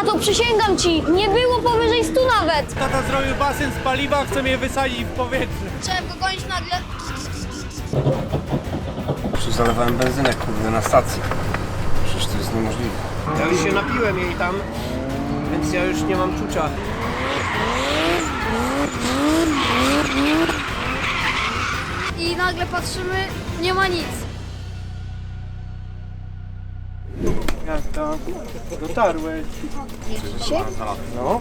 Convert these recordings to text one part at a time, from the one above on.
Tato, przysięgam ci, nie było powyżej 100 nawet. Tata zrobił basen z paliwa, chce mnie wysadzić w powietrze. Trzeba go gonić nagle. Przecież zalewałem benzynę, kurde, na stacji. Przecież to jest niemożliwe. Ja już się napiłem jej tam, więc ja już nie mam czucia. I nagle patrzymy, nie ma nic. Dotarłeś. No,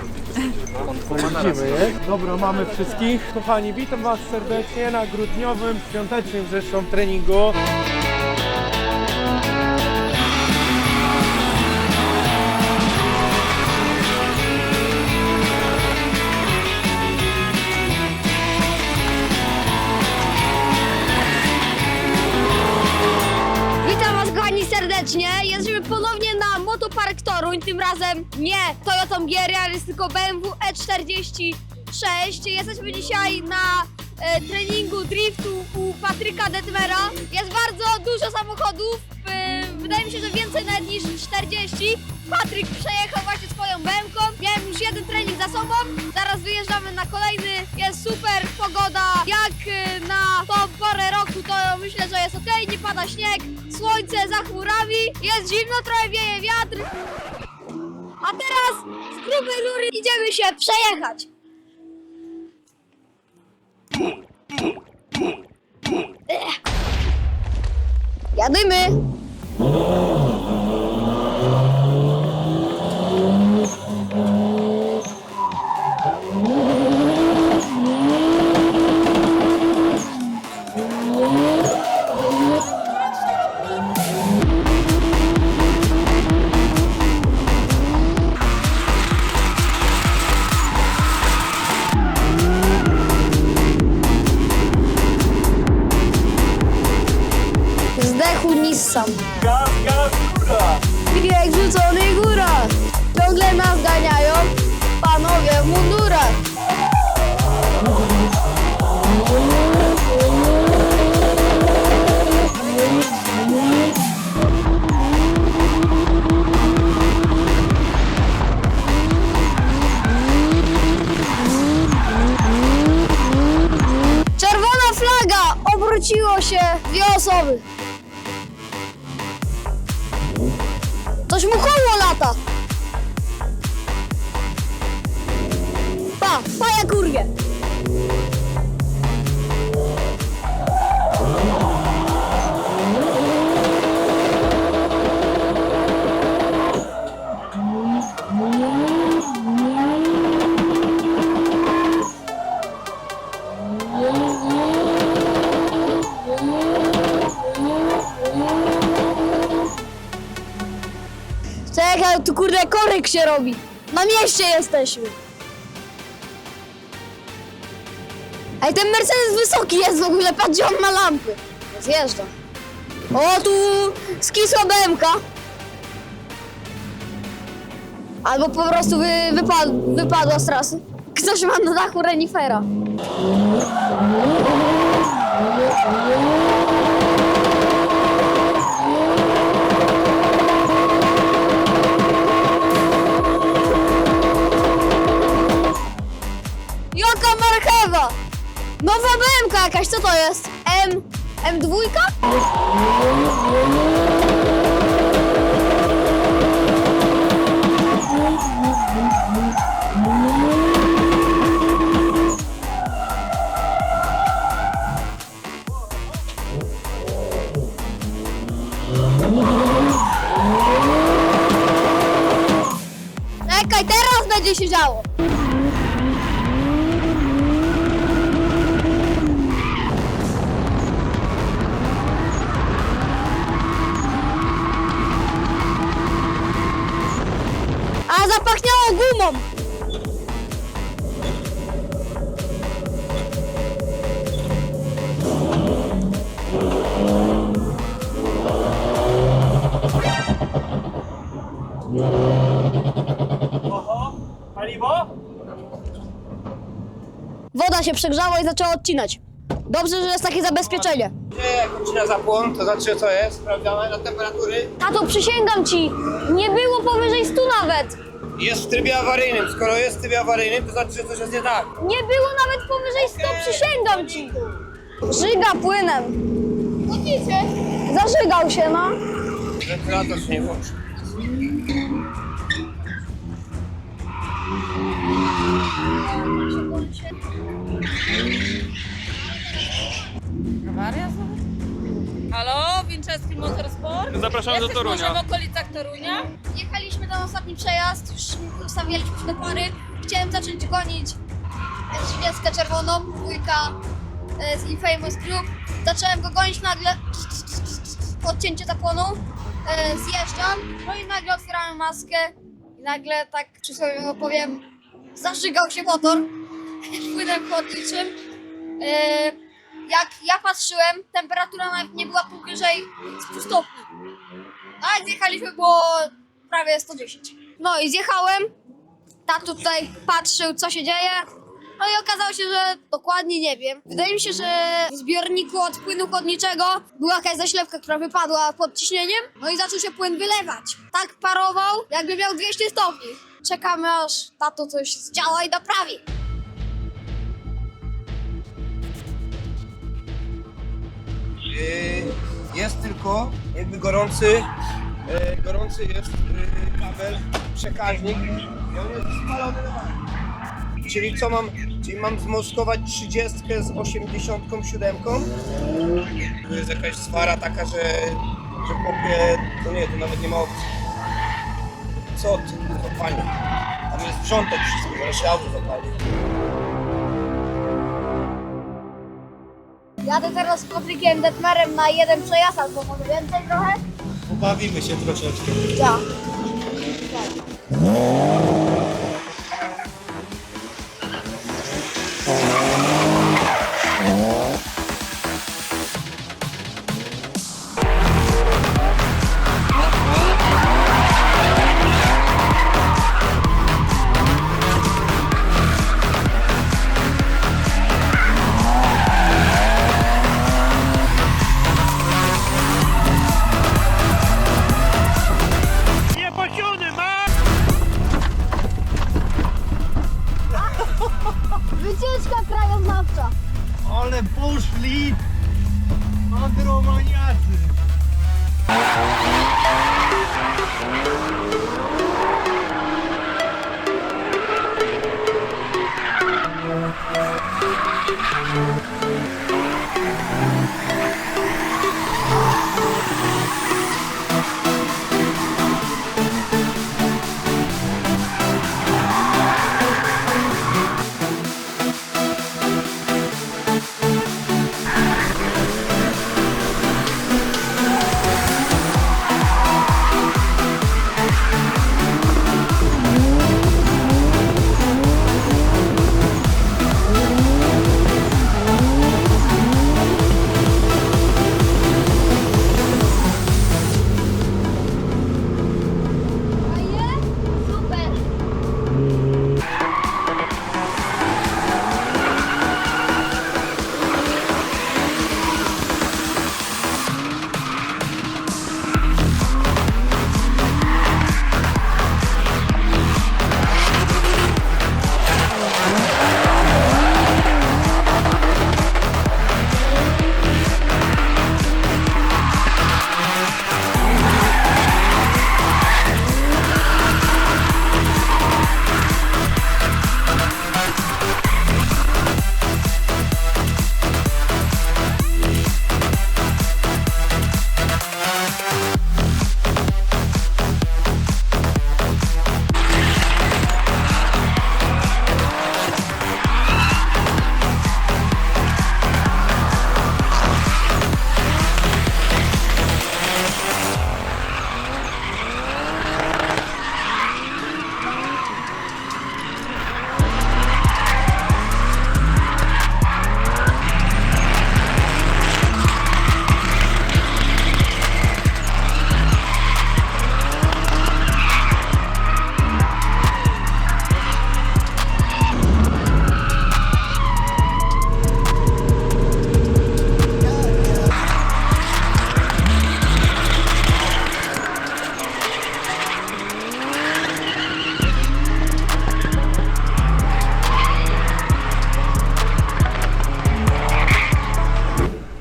widzimy, nie? Dobra, mamy wszystkich. Kochani, witam Was serdecznie na grudniowym, świątecznym zresztą treningu. Razem nie Toyota Gier, ale jest tylko BMW E46. Jesteśmy dzisiaj na e, treningu driftu u Patryka Detmera. Jest bardzo dużo samochodów. E, wydaje mi się, że więcej nawet niż 40. Patryk przejechał właśnie swoją BMW. Miałem już jeden trening za sobą. Zaraz wyjeżdżamy na kolejny. Jest super pogoda. Jak e, na tą porę roku to myślę, że jest ok. Nie pada śnieg. Słońce za chmurami. Jest zimno, trochę wieje wiatr. A teraz z grubej rury idziemy się przejechać. Ech. Bieg rzucony góra. Ciągle nas ganiają panowie w mundurach. Czerwona flaga! Obróciło się dwie osoby. Coś mu koło lata. Pa, pa jak kurwie. Się robi. Na mieście jesteśmy. Ej, ten Mercedes wysoki jest w ogóle, patrzcie, on ma lampy. Zjeżdża. O, tu skisła BMK. Albo po prostu wy, wypad, wypadła z trasy. Ktoś ma na dachu renifera. Marchewa! Nowa BMK jakaś, co to jest? M... M2? Się przegrzała i zaczęła odcinać. Dobrze, że jest takie zabezpieczenie. Gdzie jak odcina zapłon, to znaczy co jest? Sprawdzamy na temperatury. Tato, przysięgam ci, nie było powyżej 100 nawet. Jest w trybie awaryjnym. Skoro jest w trybie awaryjnym, to znaczy, że coś jest nie tak. Nie było nawet powyżej 100, przysięgam ci. Żyga płynem. Widzicie? Zażygał się, no. Wentylator się nie włączy. Winchester Motorsport? Zapraszamy do Jesteś Torunia. może w okolicach Torunia? Jechaliśmy ten ostatni przejazd, już ustawialiśmy się do pary. Chciałem zacząć gonić 30 czerwoną, dwójka e, z Infamous Group. Zacząłem go gonić nagle, odcięcie zapłonu, e, zjeżdżam, no i nagle otwierałem maskę i nagle tak przysłowiowo powiem, zażygał się motor płynem chłodniczym. E, jak ja patrzyłem, temperatura nawet nie była powyżej 100 stopni. A zjechaliśmy było prawie 110. No i zjechałem. Tato tutaj patrzył, co się dzieje. No i okazało się, że dokładnie nie wiem. Wydaje mi się, że w zbiorniku od płynu chłodniczego była jakaś zaślepka, która wypadła pod ciśnieniem. No i zaczął się płyn wylewać. Tak parował, jakby miał 200 stopni. Czekamy aż tato coś zdziała i naprawi. Jest tylko jakby gorący, yy, gorący jest kabel, przekaźnik i on jest spalony. Czyli co mam, czyli mam zmoskować 30 z 87. To jest jakaś swara taka, że, że popie, to nie, to nawet nie ma opcji. Co ty, panie? Tam jest sprzątać wszystko, ale się auto zapali. Jadę teraz z Patrykiem Detmerem na jeden przejazd, albo może więcej trochę. Pobawimy się troszeczkę. Ja. Nie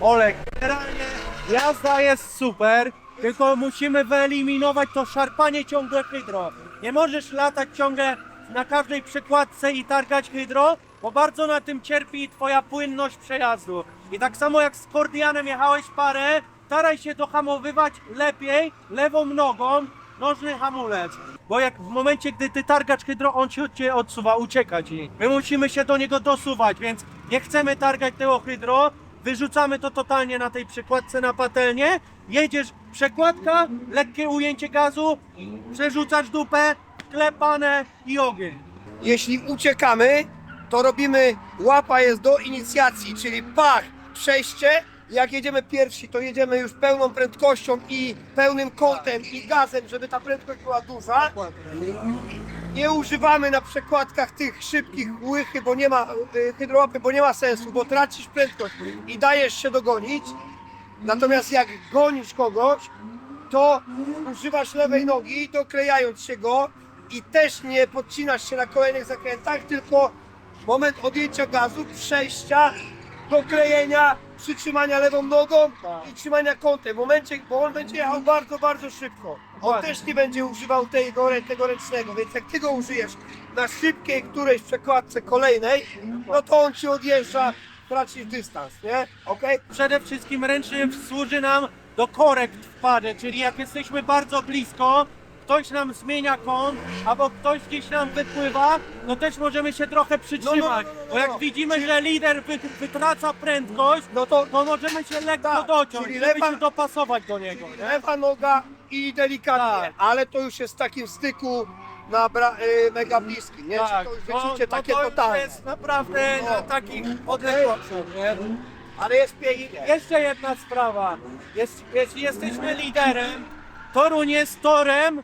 Olek, generalnie jazda jest super, tylko musimy wyeliminować to szarpanie ciągłe hydro. Nie możesz latać ciągle na każdej przekładce i targać hydro, bo bardzo na tym cierpi twoja płynność przejazdu. I tak samo jak z Kordianem jechałeś parę, staraj się dohamowywać lepiej lewą nogą, nożny hamulec. Bo jak w momencie, gdy ty targasz hydro, on się od ciebie odsuwa, ucieka ci. My musimy się do niego dosuwać, więc nie chcemy targać tego hydro, wyrzucamy to totalnie na tej przekładce na patelnię, jedziesz, przekładka, lekkie ujęcie gazu, przerzucasz dupę, klepane i ogień. Jeśli uciekamy, to robimy łapa jest do inicjacji, czyli pach, przejście. Jak jedziemy pierwsi, to jedziemy już pełną prędkością i pełnym kątem i gazem, żeby ta prędkość była duża. Nie używamy na przekładkach tych szybkich łychy, bo nie ma y, hydrołapy, bo nie ma sensu, bo tracisz prędkość i dajesz się dogonić. Natomiast jak gonisz kogoś, to używasz lewej nogi, doklejając się go i też nie podcinasz się na kolejnych zakrętach, tylko moment odjęcia gazu, przejścia, doklejenia, przytrzymania lewą nogą i trzymania kątem. W momencie, bo on będzie jechał bardzo, bardzo szybko. On Dokładnie. też nie będzie używał tego, tego ręcznego, więc jak ty go użyjesz na szybkiej którejś przekładce kolejnej, no to on ci odjeżdża, tracisz dystans, nie? Okej? Przede wszystkim ręczny służy nam do korekt w parze, czyli jak jesteśmy bardzo blisko, ktoś nam zmienia kąt, albo ktoś gdzieś nam wypływa, no też możemy się trochę przytrzymać. no, no, no, Bo jak no. widzimy, że lider wy, wytraca prędkość, No to to możemy się lekko Tak, dociąć, czyli żeby lewa- się dopasować do niego. Nie? lewa noga i delikatnie, Tak. ale to już jest w takim styku na bra- y, mega bliskim, nie? Tak, Czy to już no, wyczucie no takie to totalne. jest naprawdę No. na takich odległościach, nie? Ale jest pięknie. Jeszcze jedna sprawa. Jest, jeśli jesteśmy liderem, Toruń jest torem,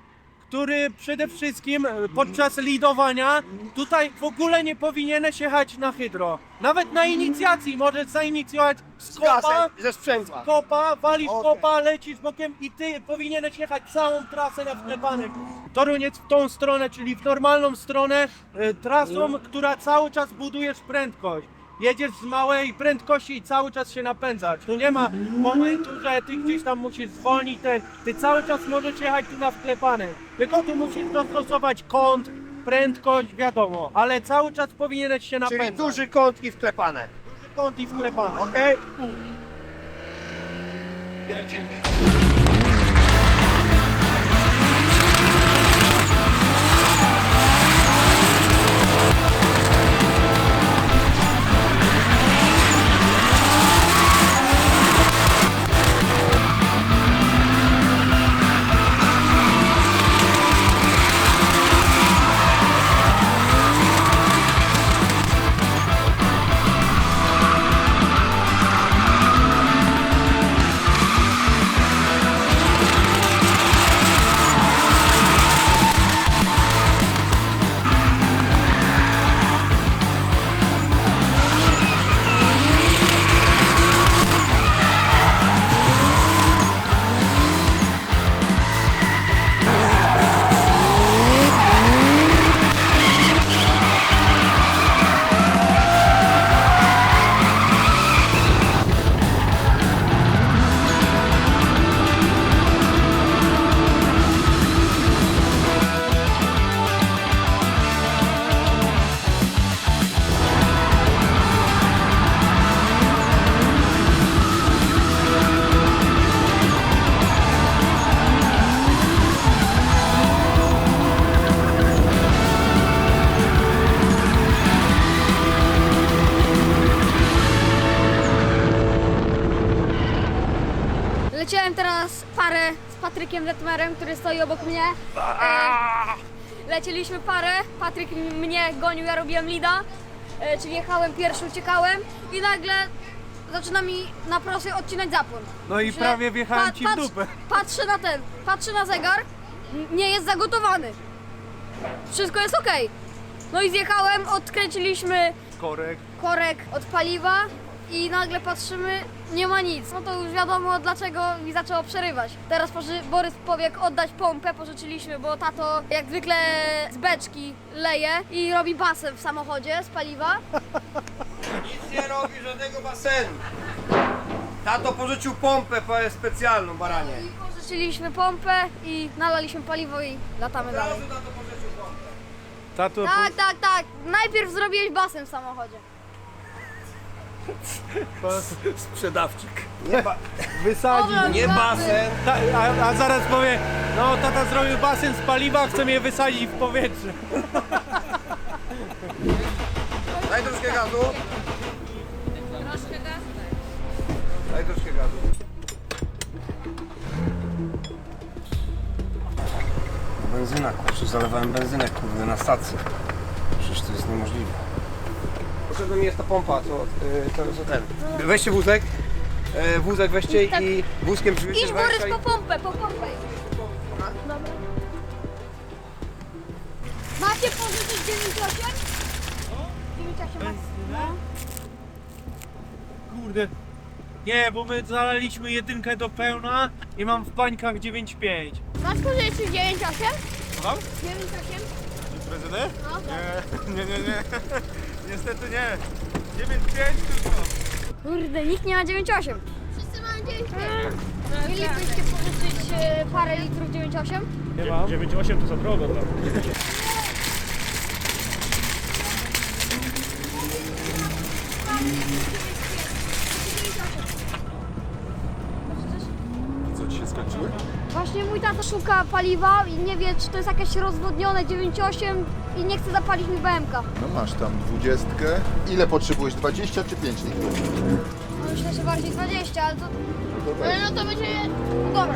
który przede wszystkim e, podczas lidowania tutaj w ogóle nie powinieneś jechać na hydro. Nawet na inicjacji możesz zainicjować z kopa, ze sprzęgła. kopa, walisz Okej. kopa, lecisz bokiem i ty powinieneś jechać całą trasę na wklepanych. Toruń jest w tą stronę, czyli w normalną stronę, e, trasą, która cały czas budujesz prędkość. Jedziesz z małej prędkości i cały czas się napędzać. Tu nie ma momentu, że ty gdzieś tam musisz zwolnić ten. Ty cały czas możesz jechać tu na wklepanych. Tylko tu musisz dostosować kąt, prędkość, wiadomo. Ale cały czas powinieneś się Czyli napędzać. duży kąt i wklepane. Duży kąt i wklepany. Okej? Leciałem Patrykiem Detmerem, który stoi obok mnie. E, lecieliśmy parę, Patryk m- mnie gonił, ja robiłem lida, e, czyli jechałem pierwszy, uciekałem i nagle zaczyna mi na prostej odcinać zapłon. No i prawie wjechałem ci w dupę. Patrzę na ten, patrzę na zegar, n- nie jest zagotowany. Wszystko jest ok. No i zjechałem, odkręciliśmy Korek. korek od paliwa i nagle patrzymy, nie ma nic. No to już wiadomo dlaczego mi zaczęło przerywać. Teraz poży- Borys powiek oddać pompę, pożyczyliśmy, bo tato jak zwykle z beczki leje i robi basen w samochodzie z paliwa. Nic nie robi żadnego basenu. Tato pożyczył pompę po- specjalną, baranie. I pożyczyliśmy pompę i nalaliśmy paliwo i latamy dalej. tato pożyczył pompę. Tato, Tak, tak, tak. Najpierw zrobiłeś basen w samochodzie. Sprzedawczyk. Nie, ba- wysadzi. Nie basen. Ta, a, a zaraz powie, no tata zrobił basen z paliwa, chce mnie wysadzić w powietrze. Daj troszkę gazu. Troszkę gazu daj. Daj troszkę gazu. Benzyna, kurczę, zalewałem benzynę, kurde, na stacji. Przecież to jest niemożliwe. Potrzebna mi jest ta pompa, co, y, co, co ten. Weźcie wózek. E, wózek weźcie Tak. i wózkiem przywieźcie Idź Borys po pompę, po pompę. Dobra. Macie pożyczyć 98? 98 macie? No. Kurde. Nie, bo my zalaliśmy jedynkę do pełna i mam w bańkach 9,5. Masz pożyczyć 98? Mam? 98? Benzynę? No. Nie, nie, nie. Niestety nie. 9,5 tylko. Kurde, nikt nie ma 98. Wszyscy mają 95. Mielibyście pożyczyć e, parę litrów 98? Nie mam. 9,8 to za drogo dla mnie. Co ci się skończyły? Właśnie mój tata szuka paliwa i nie wie, czy to jest jakieś rozwodnione 98 i nie chce zapalić mi BMK. No masz tam dwudziestkę. Ile potrzebujesz? 20 czy 5 litrów? No myślę, że bardziej 20, ale to... No to Ale no to będzie... No dobra,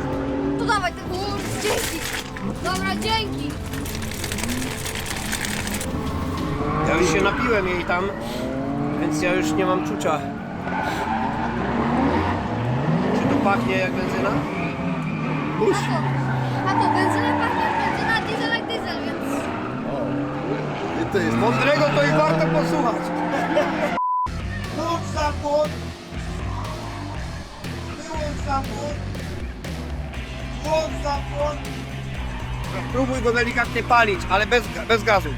to dawaj ten kur... Dzięki! Dobra, dzięki! Ja już się napiłem jej tam, więc ja już nie mam czucia. Czy to pachnie jak benzyna? Tato, tato, benzyna pachnie jak benzyna, diesel jak diesel, więc... O. I to jest Mądrego to i warto posłuchać. Włącz zapłon. Wyłącz zapłon. Włącz zapłon. Próbuj go delikatnie palić, ale bez, bez gazu.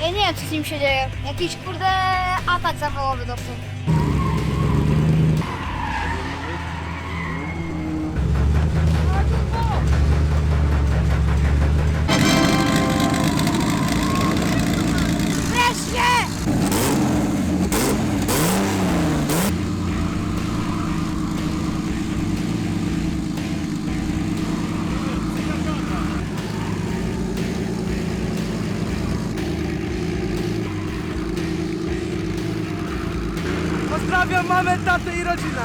Ja nie wiem, co z nim się dzieje. Jakiś, kurde, atak zawołowy dostał. Pozdrawiam mamę, tatę i rodzinę.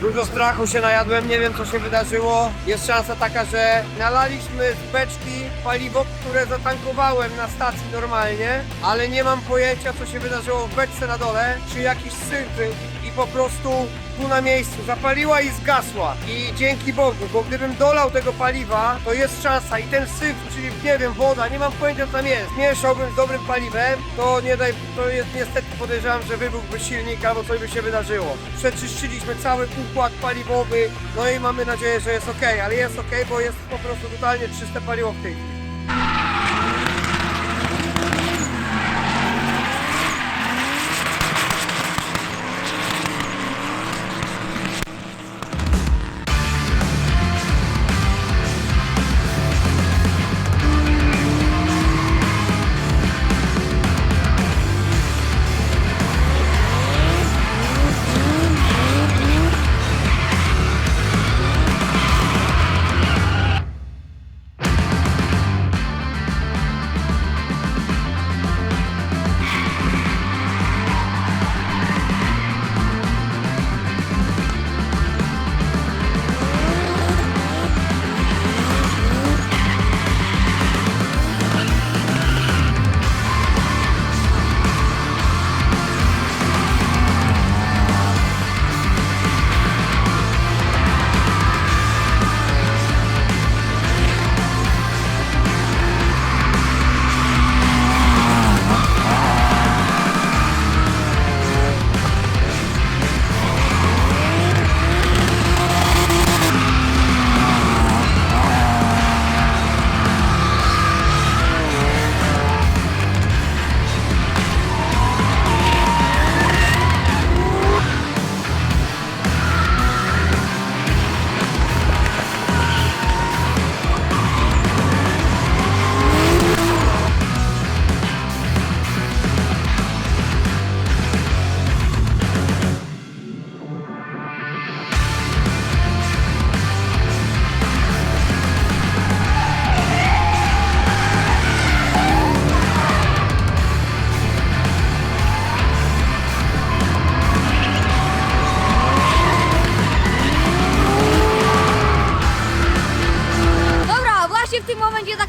Dużo strachu się najadłem, nie wiem co się wydarzyło. Jest szansa taka, że nalaliśmy z beczki paliwo, które zatankowałem na stacji normalnie, ale nie mam pojęcia co się wydarzyło w beczce na dole, czy jakiś syf był i po prostu tu na miejscu zapaliła i zgasła. I dzięki Bogu, bo gdybym dolał tego paliwa, to jest szansa i ten syf, czyli nie wiem, woda, nie mam pojęcia co tam jest, mieszałbym z dobrym paliwem, to nie daj, to jest niestety podejrzewam, że wybuchłby silnik albo coś by się wydarzyło. Przeczyszczyliśmy cały układ paliwowy, no i mamy nadzieję, że jest ok, ale jest ok, bo jest po prostu totalnie czyste paliwo w tej chwili.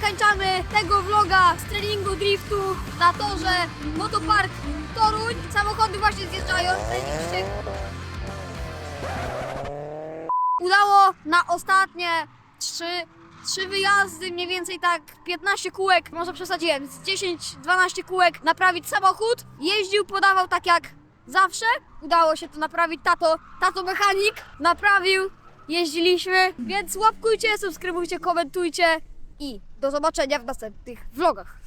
Zakończamy tego vloga z treningu driftu na torze Motopark Toruń. Samochody właśnie zjeżdżają. Zajebiście. Udało na ostatnie trzy, trzy wyjazdy, mniej więcej tak 15 kółek, może przesadziłem, z 10-12 kółek naprawić samochód. Jeździł, podawał tak jak zawsze. Udało się to naprawić. Tato, tato mechanik naprawił. Jeździliśmy, więc łapkujcie, subskrybujcie, komentujcie i do zobaczenia w następnych vlogach.